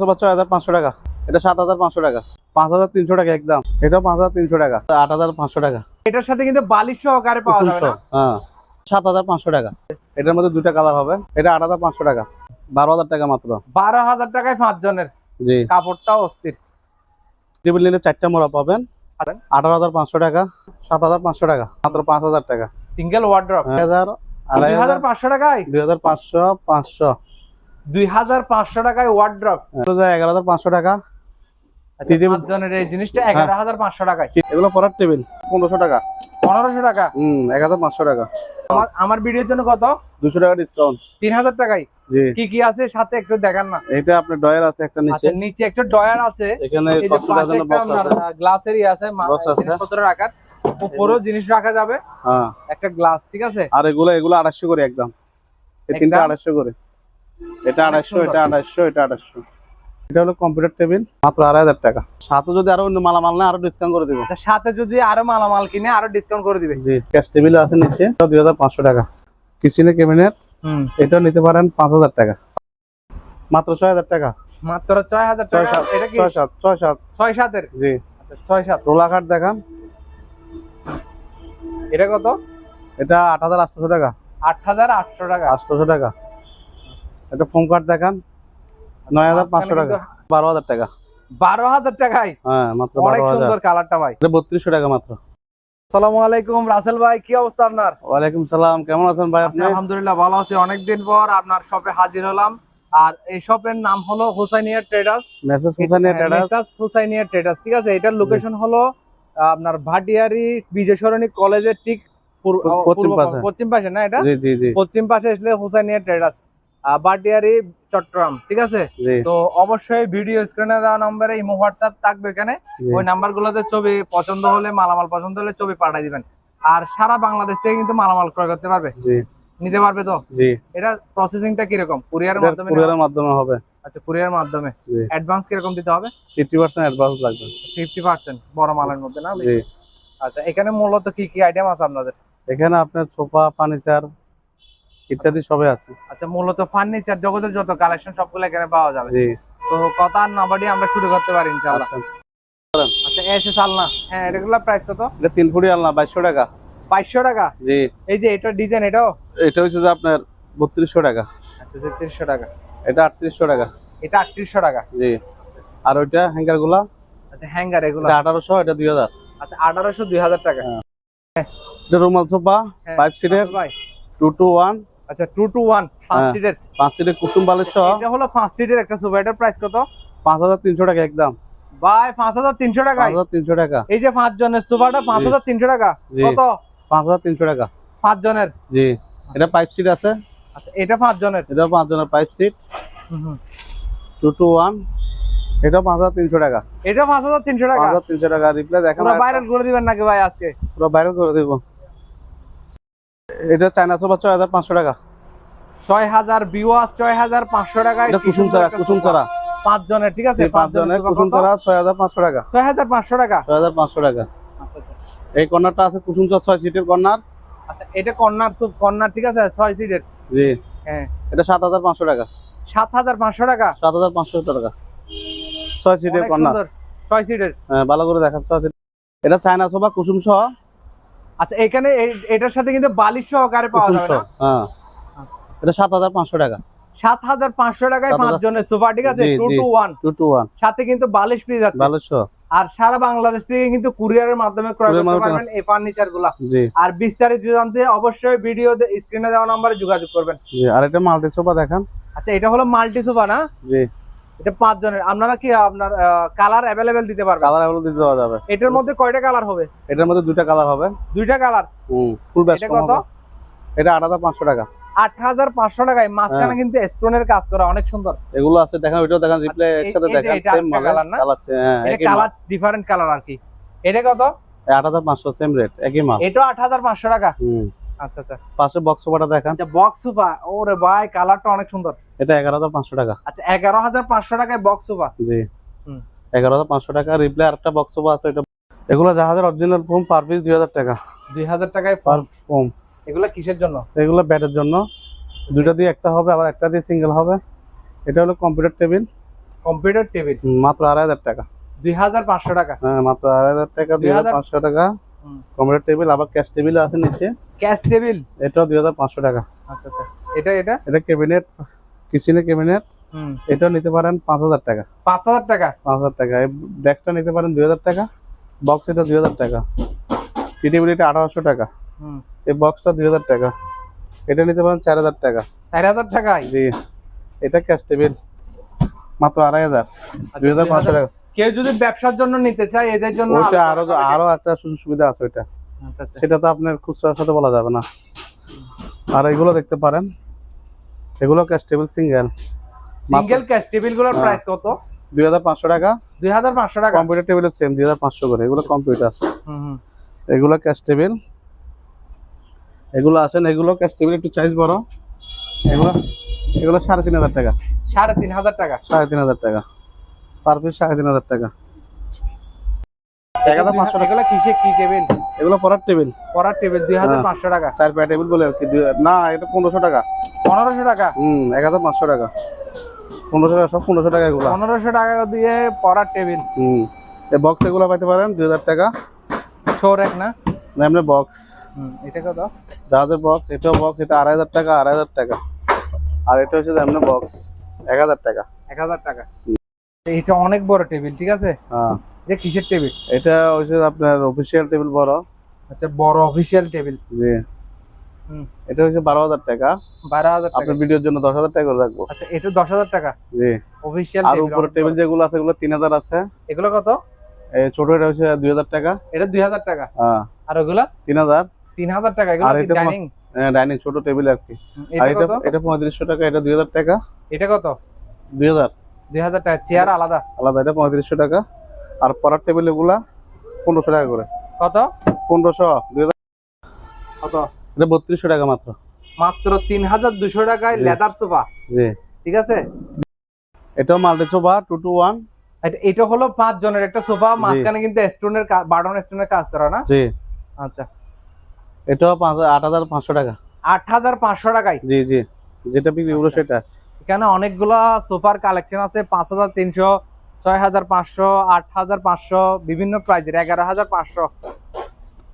Sofa ছয় হাজার পাঁচশো টাকা। এটা সাত হাজার পাঁচশো টাকা। পাঁচ হাজার তিনশো টাকা একদম। এটাও পাঁচ হাজার তিনশো টাকা। আট হাজার পাঁচশো টাকা। এটার সাথে কিন্তু বালিশ সহকারে পাওয়া যাবে না? হ্যাঁ। সাত হাজার পাঁচশো টাকা। এটার মধ্যে দুইটা কালার হবে। এটা আট হাজার পাঁচশো টাকা। বারো হাজার টাকা মাত্র। বারো হাজার টাকায় পাঁচ জনের জি। কাপড়টাও অস্থির। টেবিল নিলে চারটা মোড়া পাবেন। আচ্ছা। আঠারো হাজার পাঁচশো টাকা। সাত হাজার পাঁচশো টাকা। মাত্র পাঁচ হাজার টাকা। সিঙ্গেল ওয়ার্ড্রপ হাজার আড়াই হাজার পাঁচশো টাকায়? দুই হাজার পাঁচশো পাঁচশো। দুই হাজার পাঁচশো টাকায় ওয়ার্ড্রপ এগারো হাজার পাঁচশো টাকা। পাঁচ জনের এই জিনিসটা এগারো হাজার পাঁচশো টাকায়। এগুলো পড়ার টেবিল পনেরোশো টাকা। পনেরোশো টাকা? হম এক হাজার পাঁচশো টাকা। আমার ভিডিওর জন্য কত? দুশো টাকা ডিসকাউন্ট তিন হাজার টাকায়? জি। কি কি আছে? সাথে একটু দেখান না। এটা আপনার ডয়ার আছে একটা নিচে। আচ্ছা নিচে একটা ডয়ার আছে। এখানে গ্লাসের ই আছে। জিনিসপত্র রাখার উপরেও জিনিস রাখা যাবে। হ্যাঁ। একটা গ্লাস ঠিক আছে? আর এগুলো এগুলো আড়াইশো করে একদম। তিনটা? আড়াইশো করে। এটা আড়াইশো এটা আড়াইশো এটা আড়াইশো। এটা হলো কম্পিউটার টেবিল মাত্র আড়াই হাজার টাকা। সাথে যদি আরও অন্য মালামাল না আরও ডিসকাউন্ট করে দিব। আচ্ছা, সাথে যদি আরও মালামাল কিনে আরও ডিসকাউন্ট করে দিবে। জি ক্যাশ টেবিল আছে নিচে দুই হাজার পাঁচশো টাকা। কিচেনে ক্যাবিনেট এটাও নিতে পারেন পাঁচ হাজার টাকা। মাত্র ছয় হাজার টাকা। মাত্র ছয় হাজার ছয় সাত এটা ছয় সাত ছয় সাত। ছয় সাতের? জি। আচ্ছা ছয় সাত। রোলা কাঠ দেখান। এটা কত? এটা আট হাজার আটশোশো টাকা। আট হাজার আটশো টাকা। আটশোশো টাকা। এটা ফোম কাঠ দেখান। নয় হাজার পাঁচশো টাকা। বারো হাজার টাকা। বারো হাজার টাকায়? হ্যাঁ মাত্র অনেক সুন্দর কালারটা ভাই। বত্রিশশো টাকা মাত্র। আসসালামু আলাইকুম রাসেল ভাই কি অবস্থা আপনার? ওয়ালাইকুম সালাম কেমন আছেন ভাই আপনি? আলহামদুলিল্লাহ ভালো আছি। অনেকদিন পর আপনার শপে হাজির হলাম। আর এই শপের নাম হলো Husainiya traders message Husainiya traders message Husainiya traders ঠিক আছে? এটার লোকেশন হলো আপনার ভাটিয়ারি কলেজের ঠিক পশ্চিম পাশে। পশ্চিম পাশে না এটা? জি জি জি। পশ্চিম পাশে আসলে হুসাইনিয়া ট্রেডার্স ভাটিয়ারি চট্টগ্রাম ঠিক আছে? তো অবশ্যই ভিডিও স্ক্রিনে দেওয়া নম্বরে ইমো হোয়াটসঅ্যাপ থাকবে এখানে। ওই নাম্বার গুলোতে ছবি পছন্দ হলে মালামাল পছন্দ হলে ছবি পাঠিয়ে দিবেন। আর সারা বাংলাদেশ থেকে কিন্তু মালামাল ক্রয় করতে পারবে। নিতে পারবে তো? জি। এটা প্রসেসিংটা কীরকম? কুরিয়ার মাধ্যমে কুরিয়ারের মাধ্যমে হবে। আচ্ছা কুরিয়ার মাধ্যমে। অ্যাডভান্স কীরকম দিতে হবে? ফিফটি পার্সেন্ট অ্যাডভান্স লাগবে। ফিফটি পার্সেন্ট বড় মালের মধ্যে না? জি। আচ্ছা এখানে মূলত কি কি আইটেম আছে আপনাদের? এখানে আপনার সোফা ফার্নিচার ইত্যাদি সবই আছে। আচ্ছা মূলত ফার্নিচার জগতের যত কালেকশন সবগুলো এখানে পাওয়া যাবে। জি। তো কথা আর না বাড়িয়ে আমরা শুরু করতে পারি ইনশাআল্লাহ। আচ্ছা। এসে সালনা হ্যাঁ এটাগুলো প্রাইস কত? এটা ফুটি আলনা বাইশশো টাকা। বাইশশো টাকা? জি। এই যে এটা ডিজাইন এটাও? এটা হচ্ছে যে আপনার বত্রিশশো টাকা। আচ্ছা তেত্রিশশো টাকা। এটা আটত্রিশশো টাকা। এটা আটত্রিশশো টাকা? জি। আর ওইটা হ্যাঙ্গারগুলা? আচ্ছা হ্যাঙ্গার এগুলো। এটা আঠারোশো এটা দুই হাজার। আচ্ছা আঠারোশো দুই হাজার টাকা। এটা রুমাল সোফা হ্যাঁ, ফাইভ সিটের ভাই টু টু ওয়ান আচ্ছা টু টু ওয়ান পাঁচ হ্যাঁ। সিটের পাঁচ সিটের কুসুম বালিশ সহ। এটা হলো পাঁচ সিটের একটা সোফা এটার প্রাইস কত? পাঁচ হাজার তিনশো টাকা একদম। ভাই পাঁচ হাজার তিনশো টাকা পাঁচ হাজার তিনশো টাকা। এই যে পাঁচ জনের সোফাটা পাঁচ হাজার তিনশো টাকা। কত? পাঁচ হাজার তিনশো টাকা। পাঁচ জনের। জি। এটা পাইপ সিট আছে। আচ্ছা এটা পাঁচ জনের। এটা পাঁচ জনের পাইপ সিট হুম, হুম। টু টু ওয়ান এটা পাঁচ হাজার তিনশো টাকা। এটা পাঁচ হাজার তিনশো টাকা। হাজার তিনশো টাকা। রিপ্লাই দেখেন পুরো ভাইরাল করে দিবেন নাকি ভাই আজকে? পুরো বাইরে করে দেবো। এটা চায়না সোফা ছয় হাজার পাঁচশো টাকা। ছয় হাজার বিওয়াস ছয় হাজার পাঁচশো টাকা কুসুম চারা কুসুম। চারা। পাঁচ জনের ঠিক আছে? পাঁচ জনের কুসুম চারা ছয় হাজার পাঁচশো টাকা। ছয় হাজার পাঁচশো টাকা? ছয় হাজার পাঁচশো টাকা। আচ্ছা আচ্ছা। এই কর্নারটা আছে কুসুম চার ছয় সিটের কর্নার। আচ্ছা এটা কর্নার সুপ কর্নার ঠিক আছে? ছয় সিটের। জি। হ্যাঁ। এটা সাত হাজার পাঁচশো টাকা। সাত হাজার পাঁচশো টাকা? সাত হাজার পাঁচশো টাকা। ছয় সিটের কর্নার। ছয় সিটের। হ্যাঁ ভালো করে দেখান ছয় সিট এটা চায়না সোফা কুসুম সহ। আচ্ছা এখানে এটার সাথে কিন্তু বালিশ সহকারে পাওয়া যাবে না? হ্যাঁ। আচ্ছা। এটা সাত হাজার পাঁচশো টাকা। সাত হাজার পাঁচশো টাকায় পাঁচ জনের সোফা ঠিক আছে? টু টু সাথে কিন্তু বালিশ ফ্রি যাচ্ছে। সহ। আর সারা বাংলাদেশ থেকে কিন্তু কুরিয়ারের মাধ্যমে ক্রয় করতে পারবেন এই ফার্নিচারগুলা আর বিস্তারিত জানতে অবশ্যই ভিডিও স্ক্রিনে দেওয়া নম্বরে যোগাযোগ করবেন। জি আর এটা মাল্টি সোফা দেখান। আচ্ছা এটা হলো মাল্টি সোফা না? জি। এটা পাঁচ জনের আপনারা কি আপনার কালার অ্যাভেলেবেল দিতে পারবেন? কালার এগুলো দিতে দেওয়া যাবে। এটার মধ্যে কয়টা কালার হবে? এটার মধ্যে দুইটা কালার হবে। দুইটা কালার হুম ফুল এটা কত? এটা আট হাজার পাঁচশো টাকা। আট হাজার পাঁচশো টাকায় মাঝখানে হ্যাঁ। কিন্তু স্টোনের কাজ করা অনেক সুন্দর। এগুলো আছে দেখেন ওইটাও দেখেন রিপ্লে একসাথে দেখেন এটা সেম না? কালার হ্যাঁ এটা কালার ডিফারেন্ট কালার আর কি। এটা কত? আট হাজার পাঁচশো সেম রেট একই মাল হাজার পাঁচশো টাকা। হুম। আচ্ছা আচ্ছা। পাশে বক্স সোফাটা দেখান। আচ্ছা বক্স সোফা ওরে ভাই কালারটা অনেক সুন্দর। এটা এগারো হাজার পাঁচশো টাকা। আচ্ছা এগারো হাজার পাঁচশো টাকায় বক্স সোফা জি। হুম। এগারো হাজার পাঁচশো টাকা রিপ্লে আরেকটা বক্স সোফা আছে এটা এগুলো জাহাজের অরিজিনাল ফোম পার পিস দুই হাজার টাকা। দুই হাজার টাকায় পার ফোম এগুলা কিসের জন্য? এগুলো ব্যাটের জন্য। দুইটা দিয়ে একটা হবে আবার একটা দিয়ে সিঙ্গেল হবে। এটা হলো কম্পিউটার টেবিল কম্পিউটার টেবিল মাত্র আড়াই হাজার টাকা। দুই হাজার পাঁচশো টাকা। হ্যাঁ মাত্র আড়াই হাজার টাকা দুই হাজার 2500 পাঁচশো টাকা। কম্পিউটার টেবিল আবার ক্যাশ টেবিলও আছে নিচে। Cash table? হাজার পাঁচশো টাকা। আচ্ছা আচ্ছা। এটা এটা? এটা ক্যাবিনেট কিচেনের ক্যাবিনেট। হুম। এটাও নিতে পারেন পাঁচ হাজার টাকা। পাঁচ হাজার টাকা? পাঁচ হাজার টাকা। এই ডেস্কটা নিতে পারেন দুই হাজার টাকা। বক্স এটা দুই হাজার টাকা। টি টেবিল এটা আঠারোশো টাকা। হুম। এই বক্সটা দুই হাজার টাকা। এটা নিতে পারেন চার হাজার টাকা। চার হাজার টাকায়? জি। এটা ক্যাশ টেবিল। মাত্র আড়াই হাজার। দুই হাজার পাঁচশো টাকা। কেউ যদি ব্যবসার জন্য নিতে চায় এদের জন্য আরও আরও একটা সুযোগ সুবিধা আছে ওইটা। আচ্ছা আচ্ছা। সেটা তো আপনার খুচরার সাথে বলা যাবে না। আর এগুলো দেখতে পারেন। এগুলো cash table single single cash টেবিলগুলোর হ্যাঁ। প্রাইস কত? দুই হাজার পাঁচশো টাকা। দুই হাজার পাঁচশো টাকা। কম্পিউটার টেবিলের সেম দুই হাজার পাঁচশো করে। এগুলো কম্পিউটার হুম এগুলো ক্যাশ টেবিল এগুলো আছেন এগুলো ক্যাশ টেবিল একটু চাইজ বড়। এগুলো এগুলো সাড়ে তিন হাজার টাকা। সাড়ে তিন হাজার টাকা। সাড়ে তিন হাজার টাকা। পার পিস সাড়ে তিন হাজার টাকা। এক হাজার পাঁচশো টাকা। কিসে কি টেবিল এগুলো পড়ার টেবিল পড়ার টেবিল দুই হাজার হ্যাঁ। পাঁচশো টাকা। চার পায়া টেবিল বলে কি না এটা পনেরোশো টাকা। পনেরোশো টাকা? হুম এক হাজার পাঁচশো টাকা। পনেরোশো টাকা সব পনেরোশো টাকা এগুলো। পনেরোশো টাকা দিয়ে পড়ার টেবিল হুম এই বক্স এগুলো পাইতে পারেন দুই হাজার টাকা। শোর এক না? না এমনি বক্স এটা কত? বক্স এটাও বক্স এটা আড়াই হাজার টাকা আড়াই হাজার টাকা। আর এটা হচ্ছে এমনি বক্স এক হাজার টাকা। এক হাজার টাকা। এটা অনেক বড় টেবিল ঠিক আছে? হ্যাঁ। এটা কিসের টেবিল? এটা হচ্ছে আপনার অফিসিয়াল টেবিল বড়। আচ্ছা বড় অফিসিয়াল টেবিল। জি। হুম। এটা হচ্ছে বারো হাজার টাকা। বারো হাজার টাকা। আপনার ভিডিওর জন্য দশ হাজার টাকা করে রাখব। আচ্ছা এটা দশ হাজার টাকা? জি। অফিসিয়াল আর উপরে টেবিল যেগুলো আছে এগুলো তিন হাজার আছে। এগুলো কত? এই ছোট এটা হচ্ছে দুই হাজার টাকা। এটা দুই হাজার টাকা। হ্যাঁ। আর ওগুলা? তিন হাজার। তিন হাজার টাকা এগুলো ডাইনিং ডাইনিং ছোট টেবিল আর কি। আর এটা এটা পঁয়ত্রিশশো টাকা এটা দুই হাজার টাকা। এটা কত? দুই হাজার। দুই হাজার টাকা চেয়ার আলাদা। আলাদা এটা পঁয়ত্রিশশো টাকা। আর পড়ার টেবিল এগুলা পনেরোশো টাকা করে। কত? পনেরোশো দুই হাজার কত? এটা বত্রিশশো টাকা মাত্র। মাত্র তিন হাজার দুশো টাকায় লেদার সোফা জি। ঠিক আছে? এটাও multi sofa two two one এটা- এটা হলো পাঁচ জনের একটা সোফা মাঝখানে কিন্তু স্টোনের বাটন স্টোনের কাজ করা না? জি। আচ্ছা। পাঁচ আট হাজার পাঁচশো টাকা। আট হাজার পাঁচশো টাকায়। জি জি। যেটা বিক্রি আচ্ছা। সেটা। এখানে অনেকগুলা সোফার কালেকশন আছে পাঁচ হাজার তিনশো ছয় হাজার পাঁচশো আট হাজার পাঁচশো বিভিন্ন প্রাইজের এগারো হাজার পাঁচশো।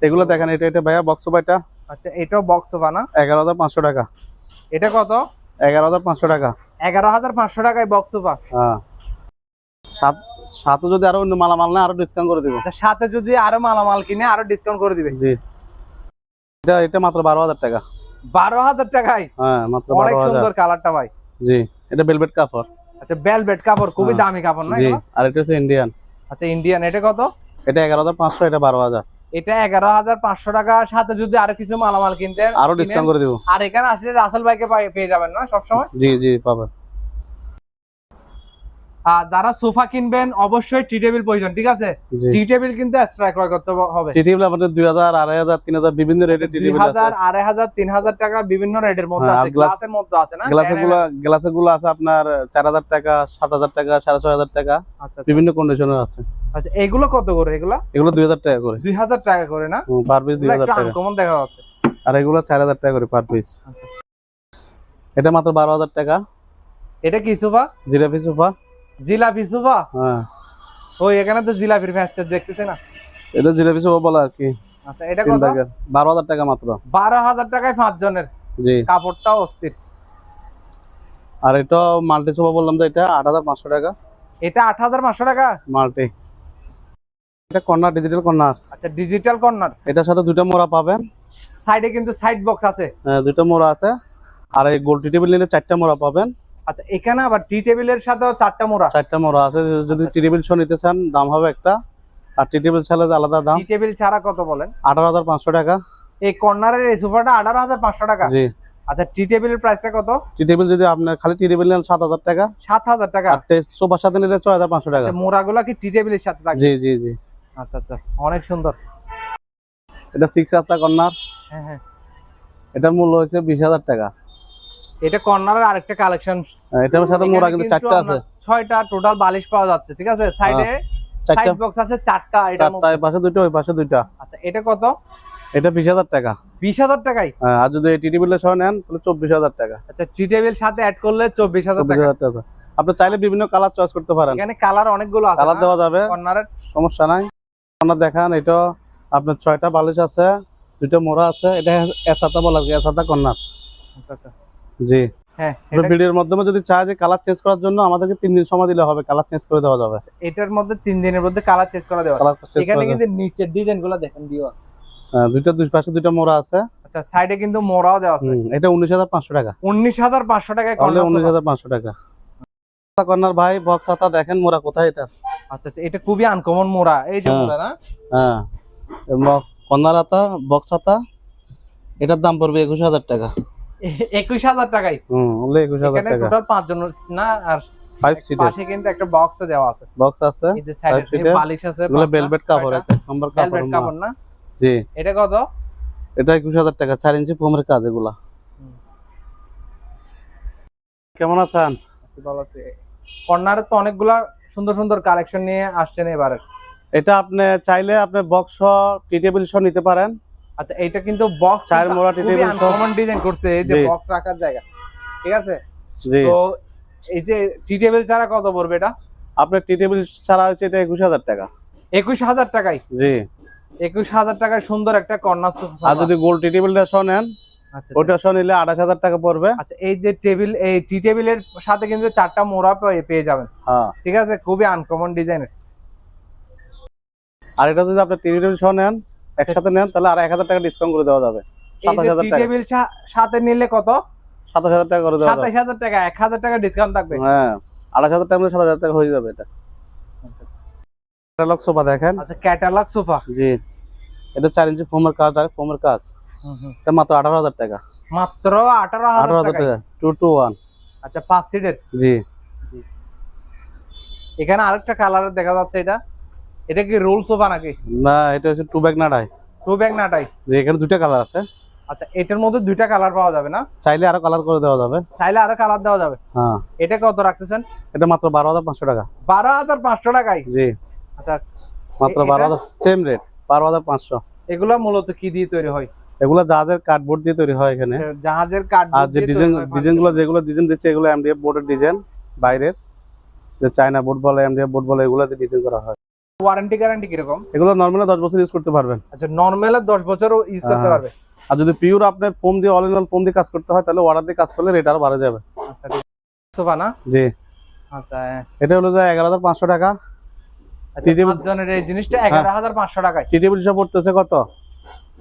এগুলো দেখেন এটা এটা ভাইয়া বক্স সোফা এটা? আচ্ছা এটাও বক্স সোফা না? এগারো হাজার পাঁচশো টাকা। এটা কত? এগারো হাজার পাঁচশো টাকা। এগারো হাজার পাঁচশো টাকায় বক্স সোফা হ্যাঁ। সাত সাথে যদি আরও অন্য মালামাল না আরও ডিসকাউন্ট করে দেবো। আচ্ছা সাথে যদি আরও মালামাল কিনে আরও ডিসকাউন্ট করে দিবে। জি। এটা এটা মাত্র বারো হাজার টাকা। বারো হাজার টাকায়? হ্যাঁ মাত্র অনেক সুন্দর কালারটা ভাই। জি এটা ভেলভেট কাপড়। আচ্ছা ভেলভেট কাপড় খুবই হ্যাঁ। দামি কাপড় না জি আর এটা হচ্ছে ইন্ডিয়ান আচ্ছা ইন্ডিয়ান এটা কত? এটা এগারো হাজার পাঁচশো এটা বারো হাজার। এটা এগারো হাজার পাঁচশো টাকা সাথে যদি আরও কিছু মালামাল কিনতে আরও ডিসকাউন্ট করে দেব। আর এখানে আসলে রাসেল ভাইকে পেয়ে যাবেন না সবসময়? জি জি পাবেন। যারা সোফা কিনবেন অবশ্যই টি টেবিল প্রয়োজন ঠিক আছে? টি টেবিল কিন্তু এক্সট্রা ক্রয় করতে হবে। টি টেবিল আড়াই হাজার তিন হাজার বিভিন্ন রেটের টি টেবিল আছে। হাজার আড়াই হাজার তিন হাজার টাকা বিভিন্ন রেটের মধ্যে হ্যাঁ, আছে। গ্লাসের মধ্যে আছে না? গ্লাসেরগুলো গ্লাসেরগুলো আছে আপনার চার হাজার টাকা সাত হাজার টাকা সাড়ে ছয় হাজার টাকা। আচ্ছা আচ্ছা। বিভিন্ন কন্ডিশনের আছে। আচ্ছা এগুলো কত করে এগুলো? এগুলো দুই হাজার টাকা করে। দুই হাজার টাকা করে না? পার পিস দুই এগুলো হাজার একটু টাকা। আনকমন দেখা যাচ্ছে। আর এগুলো চার হাজার টাকা করে পার পিস আচ্ছা। এটা মাত্র বারো হাজার টাকা। এটা কি সোফা? জিরাফি সোফা। জিলাপি সোফা হ্যাঁ। ওই এখানে তো জিলাপির ফ্যাস্টার দেখতেছে না। এটা জিরাফি সোফা বলা আর কি। আচ্ছা এটা কত? টাকার বারো হাজার টাকা মাত্র। বারো হাজার টাকায় পাঁচ জনের জি। কাপড়টাও অস্থির। আর এটা মাল্টি সোফা বললাম তো এটা আট হাজার পাঁচশো টাকা। এটা আট হাজার পাঁচশো টাকা? মাল্টি। এটা কর্নার ডিজিটাল কর্নার। আচ্ছা ডিজিটাল কর্নার। এটার সাথে দুইটা মোড়া পাবেন। সাইডে কিন্তু সাইড বক্স আছে। হ্যাঁ, দুইটা মোড়া আছে। আর এই গোল্ড টেবিল নিলে চারটা মোড়া পাবেন। আচ্ছা এখানে আবার টি টেবিলের সাথেও চারটা মোড়া? চারটা মোড়া আছে। যদি। টি টেবিল শো নিতে চান দাম হবে একটা। আর টি টেবিল ছাড়া আলাদা দাম? টি টেবিল ছাড়া কত বলেন? আঠারো হাজার পাঁচশো টাকা। এই কর্নারের এই সোফাটা আঠারো হাজার পাঁচশো টাকা? জি। আচ্ছা টি টেবিলের প্রাইসটা কত? টি টেবিল যদি আপনার খালি টি টেবিল নেন সাত হাজার টাকা। সাত হাজার টাকা। আর সোফার সাথে নিলে ছয় হাজার পাঁচশো টাকা। আচ্ছা মোড়াগুলা কি টি টেবিলের সাথে থাকে জি জি জি। আচ্ছা আচ্ছা অনেক সুন্দর। এটা সিক্স হাজার কর্নার। হ্যাঁ হ্যাঁ। এটার মূল্য হচ্ছে বিশ হাজার টাকা। এটা কর্নারের আরেকটা কালেকশন হ্যাঁ, এটার সাথে মোড়া কিন্তু চারটা আছে। ছয়টা টোটাল বালিশ পাওয়া যাচ্ছে ঠিক আছে? সাইডে সাইড বক্স আছে চারটা এটা চারটা এই পাশে দুইটা ওই পাশে দুইটা। আচ্ছা এটা কত? এটা বিশ হাজার টাকা। বিশ হাজার টাকায়? হ্যাঁ, আর যদি টি টেবিলের সহ নেন তাহলে চব্বিশ হাজার টাকা। আচ্ছা টি টেবিল সাথে অ্যাড করলে চব্বিশ হাজার চব্বিশ টাকা। আপনি চাইলে বিভিন্ন কালার চয়েস করতে পারেন। এখানে কালার অনেকগুলো আছে কালার দেওয়া যাবে। কর্নারের? সমস্যা নাই। আপনার দেখান এটা আপনার ছয়টা বালিশ আছে দুইটা মোড়া আছে এটা এসাতা বলা এসাতা কর্নার। আচ্ছা আচ্ছা। জি। হ্যাঁ ভিডিওর মাধ্যমে যদি চায় যে কালার চেঞ্জ করার জন্য আমাদেরকে তিন দিন সময় দিলে হবে কালার চেঞ্জ করে দেওয়া যাবে। এটার মধ্যে তিন দিনের মধ্যে কালার চেঞ্জ করা দেওয়া এখানে কিন্তু নিচের দেখেন দুইটা দুই পাশে দুইটা মোড়া আছে। আচ্ছা সাইডে কিন্তু মোড়াও দেওয়া আছে। এটা উনিশ হাজার পাঁচশো টাকা। উনিশ হাজার পাঁচশো টাকায় হাজার পাঁচশো টাকা। কর্নার ভাই বক্স হাতা দেখেন মোড়া কোথায় এটা? আচ্ছা আচ্ছা এটা খুবই আনকমন মোড়া। এই যে হ্যাঁ। মোড়া না? হ্যাঁ। কর্নার হাতা বক্স হাতা এটার দাম পড়বে একুশ হাজার টাকা। এ- একুশ হাজার টাকায় হুম একুশ হাজার টাকা। টোটাল পাঁচ না আর ফাইভ সিটের পাশে কিন্তু একটা বক্স দেওয়া আছে। বক্স আছে এই যে সাইডে বালিশ আছে এগুলো ভেলভেট কাপড় এক নম্বর কাপড় ভেলভেট কাপড় না? জি। এটা কত? এটা একুশ হাজার টাকা চার ইঞ্চি ফোমের কাজ এগুলা। কেমন আছেন? ভালো আছে। কর্নারে তো অনেকগুলা সুন্দর সুন্দর কালেকশন নিয়ে আসছেন এবারে। এটা আপনি চাইলে আপনি বক্স টি টেবিল সহ নিতে পারেন। আচ্ছা এটা কিন্তু বক্স চায়ের মোড়া টেবিল। আনকমন ডিজাইন করছে এই যে বক্স রাখার জায়গা। ঠিক আছে? জি। তো এই যে টি টেবিল ছাড়া কত পড়বে এটা? আপনার টি টেবিল ছাড়া হচ্ছে এটা একুশ হাজার টাকা। একুশ হাজার টাকায়? জি। একুশ হাজার টাকায় সুন্দর একটা কর্নার সোফা আর যদি গোল্ড টি টেবিলটা সহ নেন আচ্ছা আচ্ছা। ওটা সহ নিলে আঠাশ হাজার টাকা পড়বে। আচ্ছা এই যে টেবিল এই টি টেবিলের সাথে কিন্তু চারটা মোড়া পেয়ে পেয়ে যাবেন। হ্যাঁ। ঠিক আছে? খুবই আনকমন ডিজাইনের আর এটা যদি আপনি টি টেবিল সহ নেন একসাথে নেন তাহলে আর এক হাজার টাকা ডিসকাউন্ট করে দেওয়া যাবে। সাতাশ হাজার টাকা। টেবিল সাথে নিলে কত? সাতাশ হাজার টাকা করে দেওয়া সাতাশ হাজার টাকা এক হাজার টাকা ডিসকাউন্ট থাকবে। হ্যাঁ আঠাশ হাজার টাকা সাত হাজার টাকা হয়ে যাবে এটা। ক্যাটালগ সোফা দেখেন। আচ্ছা ক্যাটালগ সোফা জি। এটা চার ইঞ্চি ফোমের কাজ আর ফোমের কাজ। এটা মাত্র আঠারো হাজার টাকা। মাত্র আঠারো আঠারো হাজার টাকা। টু টু ওয়ান আচ্ছা পাঁচ সিটের জি। এখানে আরেকটা কালার দেখা যাচ্ছে এটা। এটা কি রোল সোফা নাকি? না এটা হচ্ছে টু ব্যাগ নাড়াই। টু ব্যাগ নাটাই যে এখানে দুইটা কালার আছে। আচ্ছা এটার মধ্যে দুইটা কালার পাওয়া যাবে না? চাইলে আরও কালার করে দেওয়া যাবে। চাইলে আরও কালার দেওয়া যাবে। হ্যাঁ। এটা কত রাখতেছেন? এটা মাত্র বারো হাজার পাঁচশো টাকা। বারো হাজার পাঁচশো টাকায়? জি। আচ্ছা মাত্র বারো? হাজার সেম রেট বারো হাজার পাঁচশো। এগুলা মূলত কি দিয়ে তৈরি হয়? এগুলো জাহাজের কার্ডবোর্ড দিয়ে তৈরি হয় এখানে। আচ্ছা, জাহাজের কাঠ আর যে ডিজাইন ডিজাইনগুলো যেগুলো ডিজাইন দিচ্ছে এগুলো এমডিএফ বোর্ডের ডিজাইন বাইরের। যে চায়না বোর্ড বলে এমডিএফ বোর্ড বলে এগুলো দিয়ে ডিজাইন করা হয়। ওয়ারেন্টি গ্যারান্টি কীরকম? এগুলো নর্মালি দশ বছর ইউজ করতে পারবেন। আচ্ছা নর্মালে দশ বছরও ইউজ করতে হ্যাঁ। পারবে? আর যদি পিওর আপনার ফোম দিয়ে অল ইন অল ফোম দিয়ে কাজ করতে হয় তাহলে দিয়ে কাজ করলে রেট আরও বাড়ে যাবে। আচ্ছা সোফা না? জি। আচ্ছা হ্যাঁ। এটা হলো যে এগারো হাজার পাঁচশো টাকা। আচ্ছা পাঁচজনের এই জিনিসটা এগারো হাজার পাঁচশো টাকায়। টি টেবিল হিসাব পড়তেছে কত?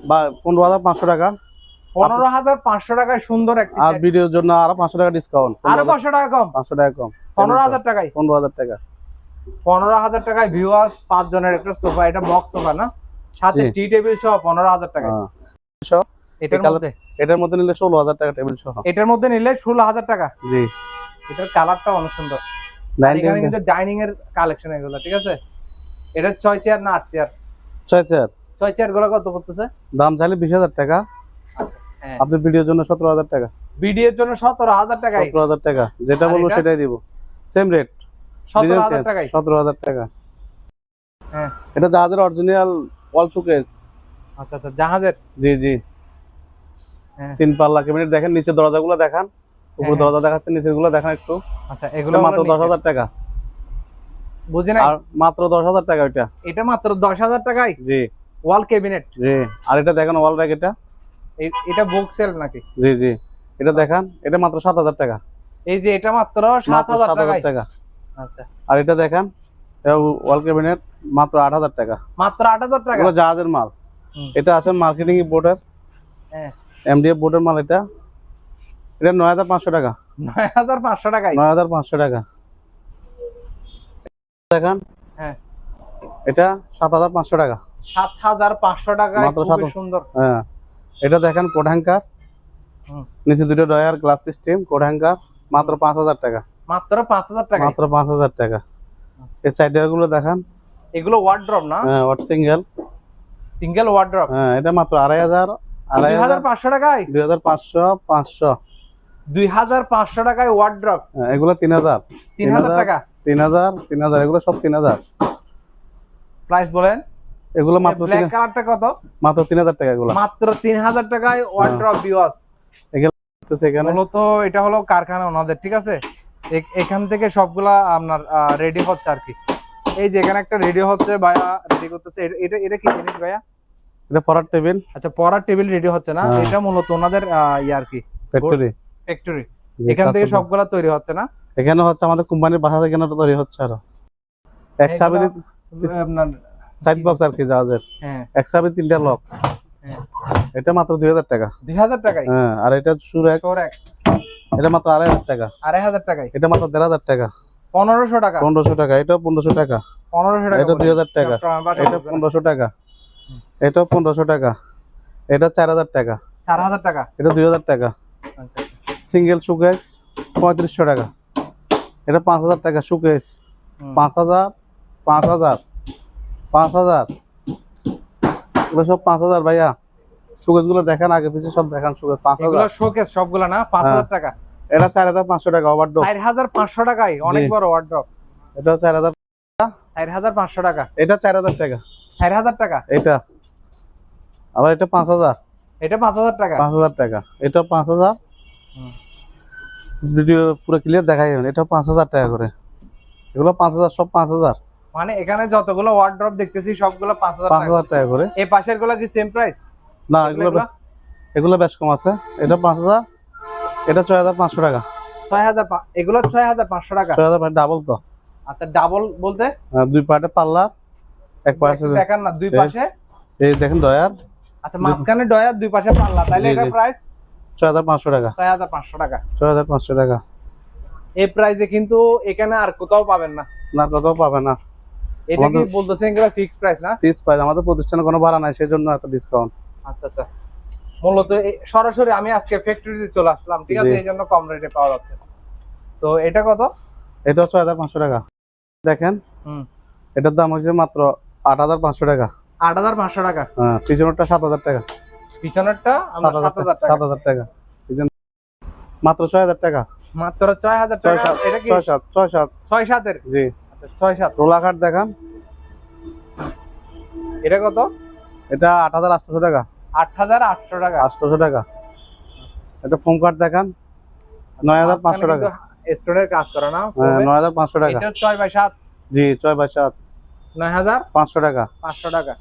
বা পনেরো হাজার পাঁচশো টাকা। পনেরো হাজার পাঁচশো টাকায় সুন্দর একটি আর ভিডিওর জন্য আরও পাঁচশো টাকা ডিসকাউন্ট আরও পাঁচশো টাকা কম? পাঁচশো টাকা কম। পনেরো হাজার টাকায়? পনেরো হাজার টাকা। পনেরো হাজার টাকায় ভিউয়ার্স পাঁচ জনের একটা সোফা এটা বক্স সোফা না? সাথে টি টেবিল সহ পনেরো হাজার টাকায়। হ্যাঁ। এটার মধ্যে? এটার মধ্যে নিলে ষোলো হাজার টাকা টেবিল সহ। এটার মধ্যে নিলে ষোলো হাজার টাকা। জি। এটার কালারটা অনেক সুন্দর। এখানে কিন্তু ডাইনিং এর কালেকশন এগুলো ঠিক আছে? এটা ছয় চেয়ার না আট চেয়ার ছয় স্যার ছয় চেয়ারগুলো কত পড়তেছে? দাম চাইলে বিশ হাজার টাকা। হ্যাঁ। আপনি ভিডিওর জন্য সতেরো হাজার টাকা। বিডিএর জন্য সতেরো হাজার টাকায়। সতেরো হাজার টাকা। যেটা বলব সেটাই দিব। সেম রেট টাকা। হ্যাঁ। এটা জাহাজের অরিজিনাল ওয়াল শোকেস আচ্ছা আচ্ছা জাহাজের? জি জি। হ্যাঁ। তিন পাল্লা ক্যাবিনেট দেখেন নিচে দরজাগুলো দেখান। উপর হ্যাঁ, দরজা দেখাচ্ছে নিচেরগুলো দেখান একটু। আচ্ছা এগুলো মাত্র হলো দশ নিচে। হাজার টাকা। বুঝি নাই? আর মাত্র দশ হাজার টাকা ওইটা এটা মাত্র দশ হাজার টাকায়? জি। ওয়াল ক্যাবিনেট জি। আর এটা দেখেন ওয়াল র্যাক এটা। এটা বুক সেল নাকি? জি জি। এটা দেখান এটা মাত্র সাত হাজার টাকা। এই যে এটা মাত্র সাত মাত্র হাজার সাত টাকায়। হাজার টাকা। আচ্ছা। আর এটা দেখেন ওয়াল ক্যাবিনেট মাত্র আট হাজার টাকা। মাত্র আট হাজার টাকা? জাহাজের মাল। এটা আছে মার্কেটিং বোর্ডের এমডিএফ বোর্ডের মাল এটা। এটা নয় হাজার পাঁচশো টাকা। নয় হাজার পাঁচশো টাকায়? নয় হাজার পাঁচশো টাকা। দেখান। হ্যাঁ। এটা সাত হাজার পাঁচশো টাকা। সাত হাজার পাঁচশো টাকায় মাত্র সাত- সুন্দর। হ্যাঁ। এটা দেখেন কোড হ্যাঙ্কার নিচে দুটো drawer glass system coat hanger মাত্র পাঁচ হাজার টাকা। মাত্র পাঁচ হাজার টাকা মাত্র পাঁচ হাজার টাকা। এই সাইডগুলো দেখান। এগুলো ওয়ার্ড্রপ না? হ্যাঁ ওয়াট সিঙ্গেল সিঙ্গেল ওয়ার্ড্রপ হ্যাঁ এটা মাত্র আড়াই হাজার আড়াই দুই হাজার হাজার পাঁচশো টাকায়? দুই হাজার পাঁচশো পাঁচশো। দুই হাজার পাঁচশো টাকায় ওয়ার্ড্রপ হ্যাঁ, এগুলো তিন হাজার। তিন হাজার টাকা? তিন হাজার তিন হাজার এগুলো সব তিন হাজার। প্রাইস বলেন। এগুলো মাত্র ব্ল্যাক কালারটা কত? মাত্র তিন হাজার টাকা এগুলো। মাত্র তিন হাজার টাকায় ওয়ার্ড্রপ বিওয়াস তো সেখানে। মূলত এটা হলো কারখানা ওনাদের ঠিক আছে? এখান থেকে সবগুলা আপনার রেডি হচ্ছে আর কি। এই যে এখানে একটা রেডি হচ্ছে ভাইয়া রেডি করতেছে। এটা এটা কি জিনিস ভাইয়া? এটা পরার টেবিল। আচ্ছা পড়ার টেবিল রেডি হচ্ছে না? হ্যাঁ। এটা মূলত ওনাদের ইয়ে আর কি। ফ্যাক্টরি ফ্যাক্টরি এখান থেকে সবগুলা তৈরি হচ্ছে না? এখানে হচ্ছে আমাদের কোম্পানির বাসা এখানে তৈরি হচ্ছে আরও। এক সাবি আপনার সাইড বক্স আর কি জাহাজের। হ্যাঁ। এক সাবি তিনটা লক হ্যাঁ। এটা মাত্র দুই হাজার টাকা। দুই হাজার টাকায়? হ্যাঁ আর এটা সুর এক শোর এক এটা মাত্র আড়াই হাজার টাকা। আড়াই হাজার টাকায়? এটা মাত্র দেড় হাজার টাকা। পনেরোশো টাকা? পনেরোশো টাকা এটাও পনেরোশো টাকা। পনেরোশো টাকা এটা দুই হাজার টাকা। এটা পনেরোশো টাকা। এটাও পনেরোশো টাকা। এটা চার হাজার টাকা। চার হাজার টাকা? এটা দুই হাজার টাকা। আচ্ছা সিঙ্গেল সুকেস পঁয়ত্রিশশো টাকা। এটা পাঁচ হাজার টাকা সুকেস পাঁচ হাজার পাঁচ হাজার পাঁচ হাজার। এগুলো সব পাঁচ হাজার ভাইয়া। সুকেসগুলো দেখান আগে পিছিয়ে সব দেখান সুকেস পাঁচ এগুলো হাজার শোকেস সবগুলা না? পাঁচ হাজার টাকা। এটা চার হাজার পাঁচশো টাকা ওভারডোপ চার হাজার পাঁচশো টাকায় অনেক বড় ওয়ার্ড্রপ এটা চার হাজার চার হাজার পাঁচশো টাকা। এটা চার হাজার টাকা। চার হাজার টাকা? এটা। আবার এটা পাঁচ হাজার। এটা পাঁচ হাজার টাকা। পাঁচ হাজার টাকা। এটা পাঁচ হাজার। হুম। ভিডিও পুরো ক্লিয়ার দেখাই যাবেন এটা পাঁচ হাজার টাকা করে। এগুলো পাঁচ হাজার সব পাঁচ হাজার। মানে এখানে যতগুলো ওয়ার্ড্রপ দেখতেছি সবগুলো পাঁচ হাজার পাঁচ টাকা হাজার টাকা করে। এই পাশেরগুলো কি সেম প্রাইস না এগুলো এগুলো বেশ কম আছে। এটা পাঁচ হাজার এটা ছয় হাজার পাঁচশো টাকা। ছয় হাজার এগুলো ছয় হাজার পাঁচশো টাকা? ছয় হাজার ডাবল তো। আচ্ছা ডাবল বলতে? দুই পার্টে পাল্লা এক পাশে দেখান না দুই পাশে? এই দেখেন দয়ার আচ্ছা মাঝখানে ডয়ার দুই পাশে পাল্লা। তাইলে জি, এটার প্রাইস ছয় হাজার পাঁচশো টাকা। ছয় হাজার পাঁচশো টাকা। ছয় হাজার পাঁচশো টাকা। এই প্রাইসে কিন্তু এখানে আর কোথাও পাবেন না। না কোথাও পাবে না। এটা কি বলতেছেন এগুলো ফিক্স প্রাইস না? পিস প্রাইস আমাদের প্রতিষ্ঠানে কোনো ভাড়া নাই সেই জন্য এত ডিসকাউন্ট আচ্ছা আচ্ছা। মূলত সরাসরি আমি আজকে ফ্যাক্টরিতে চলে আসলাম ঠিক আছে। এই জন্য কম রেটে পাওয়া যাচ্ছে। তো এটা কত? এটা ছয় হাজার পাঁচশো টাকা। দেখেন হুম। এটার দাম হচ্ছে মাত্র আট হাজার পাঁচশো টাকা। আট হাজার পাঁচশো টাকা? হ্যাঁ পিছনেরটা সাত হাজার টাকা। পিছনেরটা সাত হাজার সাত হাজার টাকা। মাত্র ছয় হাজার টাকা। মাত্র ছয় হাজার ছয় টাকা সাত এটা কি? ছয় সাত ছয় সাত। ছয় সাতের? জি। আচ্ছা ছয় সাত। রোলা কাঠ দেখান। এটা কত? এটা আট হাজার আটশোশো টাকা। আট হাজার আটশো টাকা। আটশোশো টাকা। এটা ফোম কাঠ দেখান। নয় হাজার পাঁচশো টাকা। স্টোনের কাজ করা না হ্যাঁ নয় হাজার পাঁচশো টাকা। এটা ছয় বাই সাত। জি ছয় বাই সাত। নয় হাজার পাঁচশো টাকা। পাঁচশো টাকা।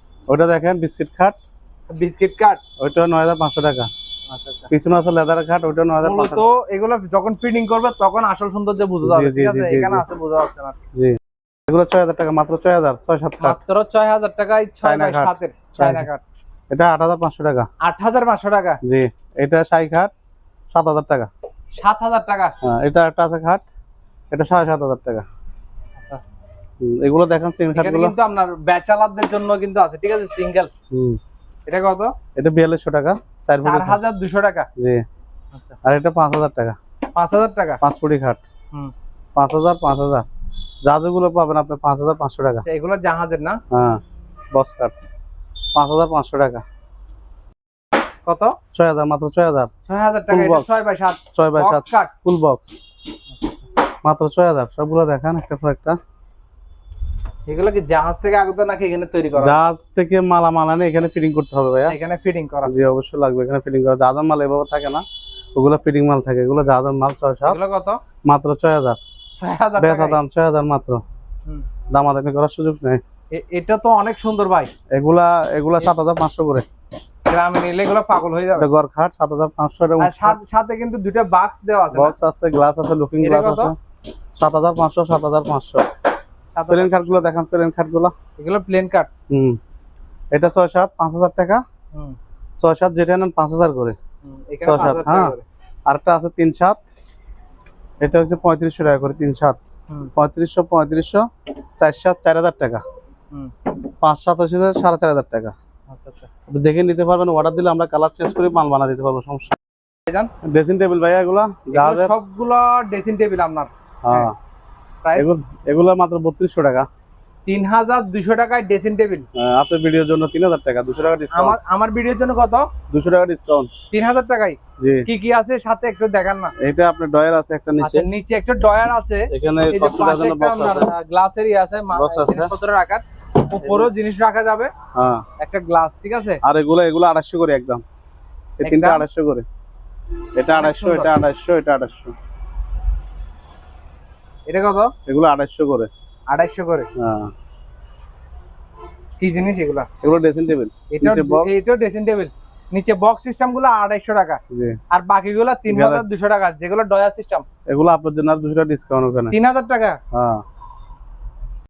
দেখেন বিস্কিট খাট। বিস্কিট কাট ওইটা নয় হাজার পাঁচশো টাকা। আচ্ছা আচ্ছা। পিছনে আছে লেদার খাট ওইটা নয় হাজার পাঁচশো এগুলো যখন ফিটিং করবে তখন আসল সৌন্দর্য বোঝা যাবে। ঠিক আছে? এখানে আছে বোঝা যাচ্ছে না। জি। এগুলো ছয় হাজার টাকা মাত্র ছয় হাজার ছয় সাত মাত্র ছয় হাজার টাকায় ছয় বাই সাতের চায়না এটা আট হাজার পাঁচশো টাকা। আট হাজার পাঁচশো টাকা? জি এটা সাই খাট সাত হাজার টাকা। সাত হাজার টাকা? হ্যাঁ এটা একটা আছে খাট এটা সাড়ে সাত হাজার টাকা। আচ্ছা। এগুলো দেখেন সিং খাটগুলো কিন্তু আপনার ব্যাচেলারদের জন্য কিন্তু আছে ঠিক আছে সিঙ্গেল। হুম। এটা কত? এটা বিয়াল্লিশশো টাকা চার চার ফুটি হাজার দুশো টাকা। জি। আচ্ছা। আর এটা পাঁচ হাজার টাকা। পাঁচ হাজার টাকা? পাঁচ ফুটি খাট হুম। পাঁচ হাজার পাঁচ হাজার। যা যেগুলো পাবেন আপনি পাঁচ হাজার পাঁচশো টাকা। আচ্ছা এগুলো জাহাজের না? হ্যাঁ বস কাঠ পাঁচ হাজার পাঁচশো টাকা। কত? ছয় হাজার মাত্র ছয় হাজার। ছয় হাজার টাকা। ছয় বাই সাত। ছয় বাই সাত ফুল বক্স মাত্র ছয় হাজার সবগুলো দেখান একটা পর একটা। এগুলো কি জাহাজ থেকে আগত নাকি এখানে তৈরি করা? জাহাজ থেকে মালামাল আনে এখানে ফিটিং করতে হবে ভাইয়া। এখানে ফিটিং করা। জি অবশ্যই লাগবে এখানে ফিটিং করা। জাহাজের মাল এভাবে থাকে না ওগুলো ফিটিং মাল থাকে। এগুলো জাহাজের মাল ছয় সাত। এগুলো কত? মাত্র ছয় হাজার। ছয় হাজার বেচা দাম ছয় হাজার মাত্র। দামাদামি করার সুযোগ নেই। এটা তো অনেক সুন্দর ভাই। এগুলা এগুলা সাত হাজার পাঁচশো করে। গ্রামে নিলে এগুলো পাগল হয়ে যাবে। খাট সাত হাজার পাঁচশো সাথে- কিন্তু দুইটা বাক্স দেওয়া আছে বক্স আছে গ্লাস আছে লুকিং গ্লাস আছে। সাত হাজার পাঁচশো সাত হাজার পাঁচশো। প্লেনগুলো দেখান প্লেন খাটগুলো এগুলো প্লেন হুম। এটা ছয় সাত পাঁচ হাজার টাকা। ছয় সাত যেটা নেন পাঁচ হাজার করে। ছয় সাত, হ্যাঁ। আরেকটা আছে তিন সাত। এটা হচ্ছে পঁয়ত্রিশশো টাকা করে তিন সাত। হুম, পঁয়ত্রিশশো পঁয়ত্রিশশো চার সাত চার হাজার টাকা। পাঁচ যে সাড়ে চার হাজার টাকা। আচ্ছা আচ্ছা। দেখে নিতে পারবেন অর্ডার দিলে আমরা কালার চেঞ্জ করে মাল বানা দিতে পারব সমস্যা ড্রেসিং টেবিল ভাইয়া এগুলা এগুলো জাহাজের? সবগুলো ড্রেসিং টেবিল আপনার। হ্যাঁ। এগুলো এগুলো মাত্র বত্রিশশো টাকা। তিন হাজার দুইশো টাকায় ড্রেসিং টেবিল আপনার ভিডিওর জন্য তিন হাজার টাকা দুশো টাকা ডিসকাউন্ট আমার ভিডিওর জন্য কত? দুশো টাকা ডিসকাউন্ট তিন হাজার টাকায়? কি কি আছে? সাথে একটু দেখান না। এটা আপনার ডয়ার আছে একটা নিচে। আচ্ছা নিচে একটা ডয়ার আছে। এখানে আছে উপরও জিনিস রাখা যাবে। হ্যাঁ। একটা গ্লাস ঠিক আছে? আর এগুলো এগুলো আড়াইশো করে একদম। এই তিনটা একদম? আড়াইশো করে। এটা অনেক আড়াইশো সুন্দর। এটা আড়াইশো এটা আড়াইশো। এটা কত? এগুলো আড়াইশো করে। আড়াইশো করে? হ্যাঁ। কি জিনিস এগুলা? এগুলো ড্রেসিং টেবিল এটা? ড্রেসিং টেবিল নিচে বক্স সিস্টেমগুলো আড়াইশো টাকা। আর বাকিগুলো তিন হাজার দুশো টাকা যেগুলো ডয়া সিস্টেম এগুলো আপনার জন্য দুশো টাকা ডিসকাউন্ট ওখানে। তিন হাজার টাকা? হ্যাঁ।